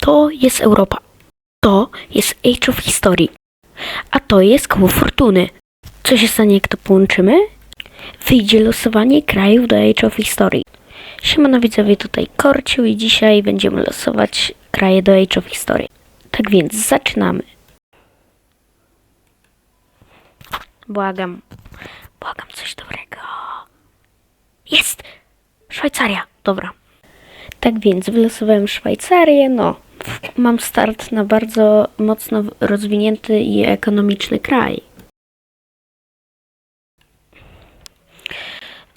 To jest Europa. To jest Age of History. A to jest koło fortuny. Co się stanie, to połączymy? Wyjdzie losowanie krajów do Age of History. Siemano widzowie, tutaj Korciu i dzisiaj będziemy losować kraje do Age of History. Tak więc zaczynamy. Błagam. Błagam coś dobrego. Jest! Szwajcaria. Dobra. Tak więc wylosowałem Szwajcarię. No, mam start na bardzo mocno rozwinięty i ekonomiczny kraj.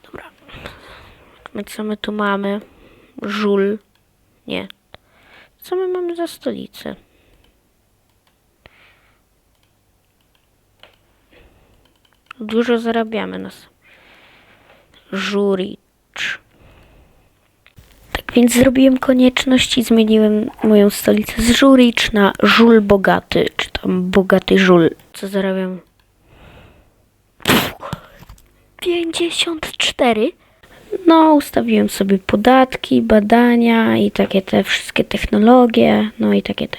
Dobra. Co my tu mamy? Żul. Nie. Co my mamy za stolicę? Dużo zarabiamy nas. Żuricz. Więc zrobiłem konieczność i zmieniłem moją stolicę z Żuricz na Żul Bogaty, czy tam Bogaty Żul. Co zarabiam? Pff, 54. No, ustawiłem sobie podatki, badania i takie te wszystkie technologie, no i takie te.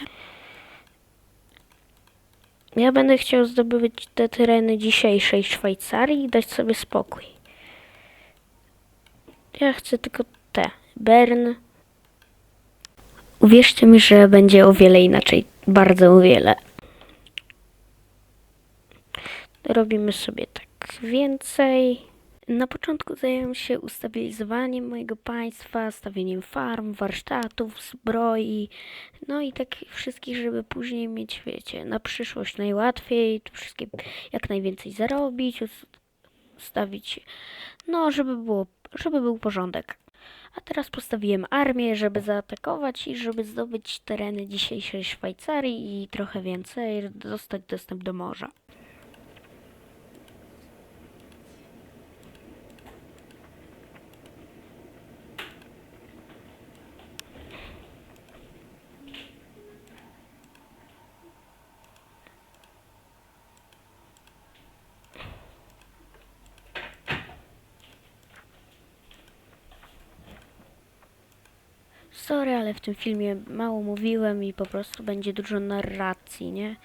Ja będę chciał zdobywać te tereny dzisiejszej Szwajcarii i dać sobie spokój. Ja chcę tylko. Bern. Uwierzcie mi, że będzie o wiele inaczej. Bardzo o wiele. Robimy sobie tak więcej. Na początku zająłem się ustabilizowaniem mojego państwa, stawieniem farm, warsztatów, zbroi, no i tak wszystkich, żeby później mieć, wiecie, na przyszłość najłatwiej, wszystkie jak najwięcej zarobić, us- ustawić, no, żeby było, żeby był porządek. A teraz postawiłem armię, żeby zaatakować i żeby zdobyć tereny dzisiejszej Szwajcarii i trochę więcej, dostać dostęp do morza. Sorry, ale w tym filmie mało mówiłem i po prostu będzie dużo narracji, nie?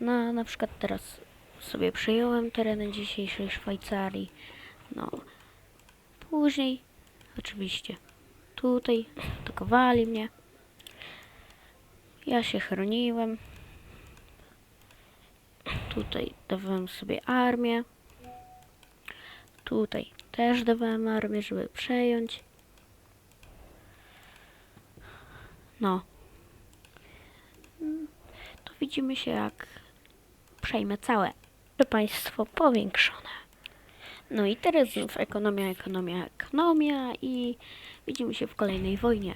Na, na przykład teraz sobie przejąłem tereny dzisiejszej Szwajcarii. No, później oczywiście tutaj atakowali mnie. Ja się chroniłem. Tutaj dawałem sobie armię. Tutaj też dawałem armię, żeby przejąć. No. To widzimy się jak przejmę całe to państwo powiększone. No i teraz znów ekonomia, ekonomia, ekonomia i widzimy się w kolejnej wojnie.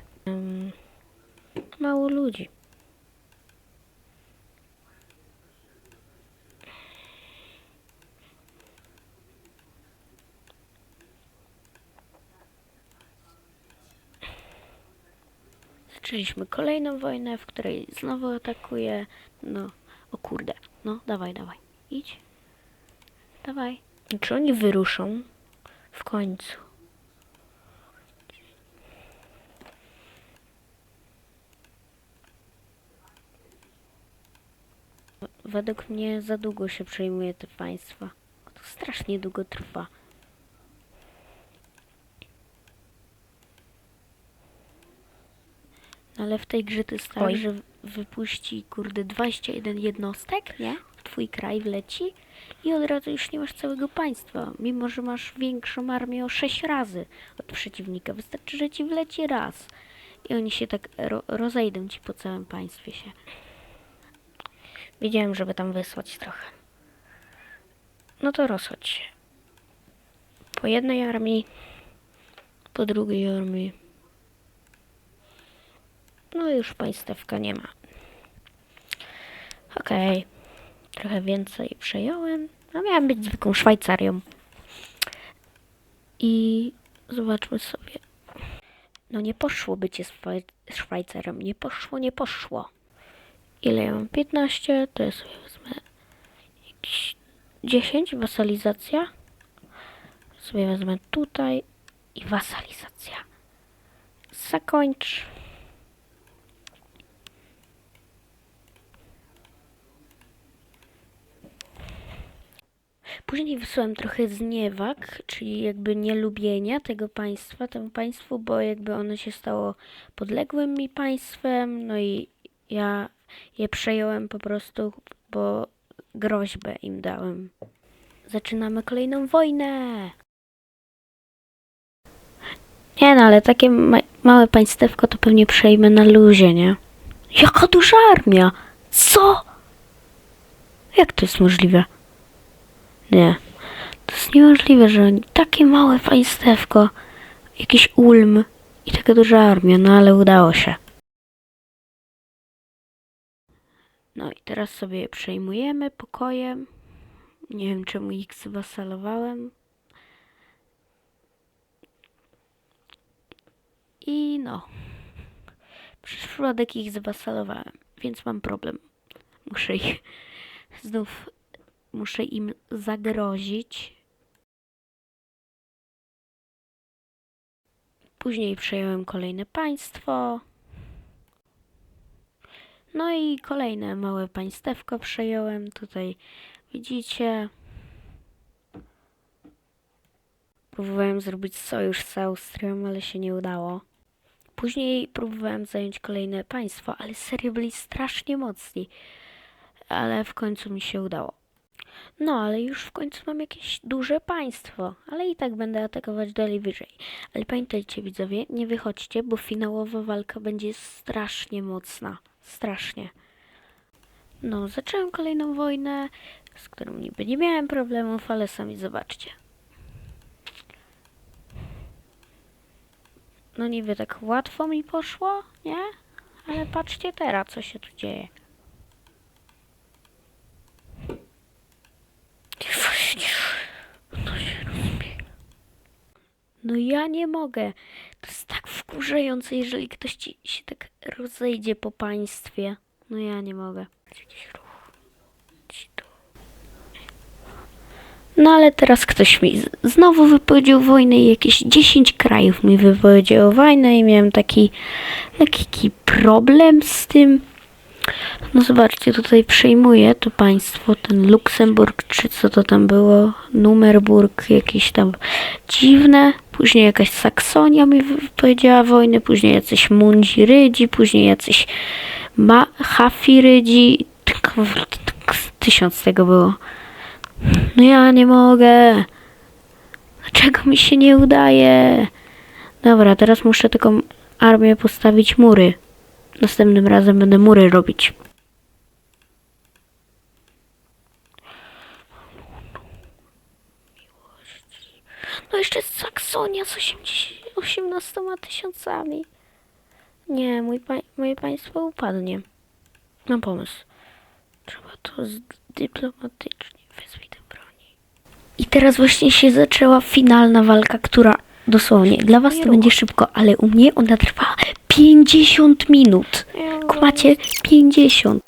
Mało ludzi. Zaczęliśmy kolejną wojnę, w której znowu atakuje. No, o kurde. No, dawaj, dawaj. Idź. Dawaj. Czy oni wyruszą? W końcu. Według mnie za długo się przejmuje te państwa. To strasznie długo trwa. Ale w tej grze to jest tak, Oj. że wypuści, kurde, 21 jednostek, nie? W twój kraj wleci i od razu już nie masz całego państwa, mimo że masz większą armię o 6 razy od przeciwnika. Wystarczy, że ci wleci raz i oni się tak ro rozejdą ci po całym państwie się. Wiedziałem, żeby tam wysłać trochę. No to rozchodź się. Po jednej armii, po drugiej armii. No już państewka nie ma. Okej. Trochę więcej przejąłem. No miałem być zwykłą Szwajcarią. I zobaczmy sobie. No nie poszło bycie Szwaj- Szwajcarem. Nie poszło, nie poszło. Ile ja mam? 15, to ja sobie wezmę jakieś 10, wasalizacja. Sobie wezmę tutaj i wasalizacja. Zakończ. Później wysłałem trochę zniewag, czyli jakby nielubienia tego państwa, temu państwu, bo jakby ono się stało podległym mi państwem, no i ja je przejąłem po prostu, bo groźbę im dałem. Zaczynamy kolejną wojnę! Nie no, ale takie ma małe państewko to pewnie przejmę na luzie, nie? Jaka duża armia! Co? Jak to jest możliwe? Nie. To jest niemożliwe, że takie małe państewko, jakiś Ulm i taka duża armia, no ale udało się. No i teraz sobie je przejmujemy pokojem. Nie wiem czemu ich zwasalowałem. I no. Przez przypadek ich zwasalowałem, więc mam problem. Muszę ich znów muszę im zagrozić. Później przejąłem kolejne państwo. No i kolejne małe państewko przejąłem. Tutaj widzicie. Próbowałem zrobić sojusz z Austrią, ale się nie udało. Później próbowałem zająć kolejne państwo, ale serio byli strasznie mocni. Ale w końcu mi się udało. No, ale już w końcu mam jakieś duże państwo, ale i tak będę atakować dalej wyżej. Ale pamiętajcie widzowie, nie wychodźcie, bo finałowa walka będzie strasznie mocna. Strasznie. No, zacząłem kolejną wojnę, z którą niby nie miałem problemów, ale sami zobaczcie. No niby tak łatwo mi poszło, nie? Ale patrzcie teraz, co się tu dzieje. No się rozbiega. No ja nie mogę. To jest tak wkurzające, jeżeli ktoś ci się tak rozejdzie po państwie. No ja nie mogę. No ale teraz ktoś mi znowu wypowiedział wojnę i jakieś 10 krajów mi wypowiedziało wojnę i miałem taki lekki problem z tym. No zobaczcie, tutaj przejmuję to państwo, ten Luksemburg, czy co to tam było, Numerburg, jakieś tam dziwne. Później jakaś Saksonia mi wypowiedziała wojnę, później jacyś Mundzirydzi, później jacyś Ma Hafirydzi. Tysiąc tego było. No ja nie mogę. Dlaczego mi się nie udaje? Dobra, teraz muszę tylko armię postawić mury. Następnym razem będę mury robić. No jeszcze jest Saksonia z 80, 18 tysiącami. Nie, mój pa, moje państwo upadnie. Mam pomysł. Trzeba to dyplomatycznie wezwij tę broni. I teraz właśnie się zaczęła finalna walka, która dosłownie dla was to będzie szybko, ale u mnie ona trwa 50 minut. Kumacie 50.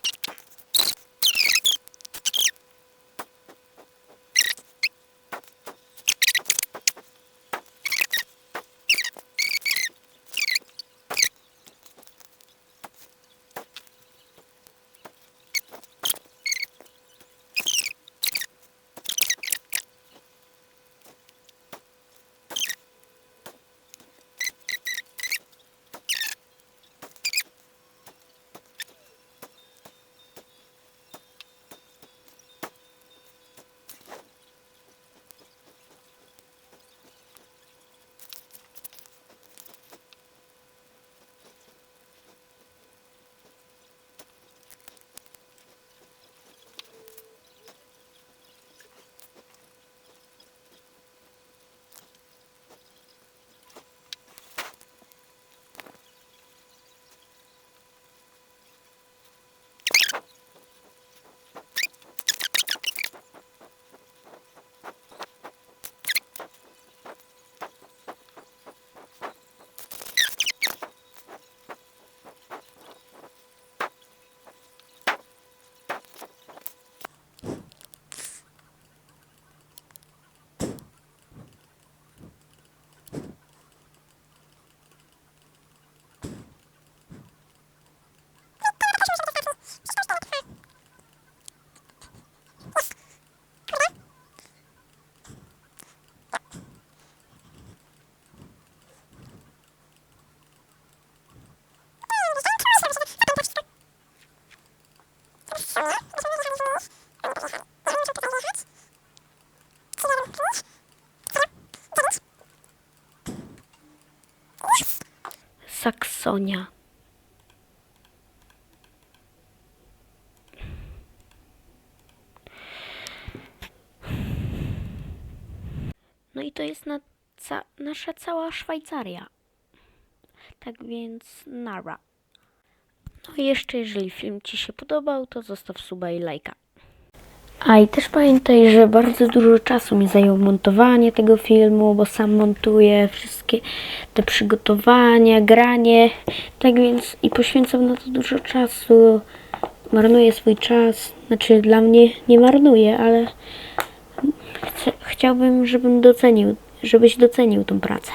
konia. No i to jest na ca- nasza cała Szwajcaria. Tak więc nara. No i jeszcze jeżeli film Ci się podobał, to zostaw suba i lajka. A i też pamiętaj, że bardzo dużo czasu mi zajęło montowanie tego filmu, bo sam montuję wszystkie te przygotowania, granie. Tak więc i poświęcam na to dużo czasu. Marnuję swój czas. Znaczy dla mnie nie marnuję, ale chcę, chciałbym, żebym docenił, żebyś docenił tą pracę.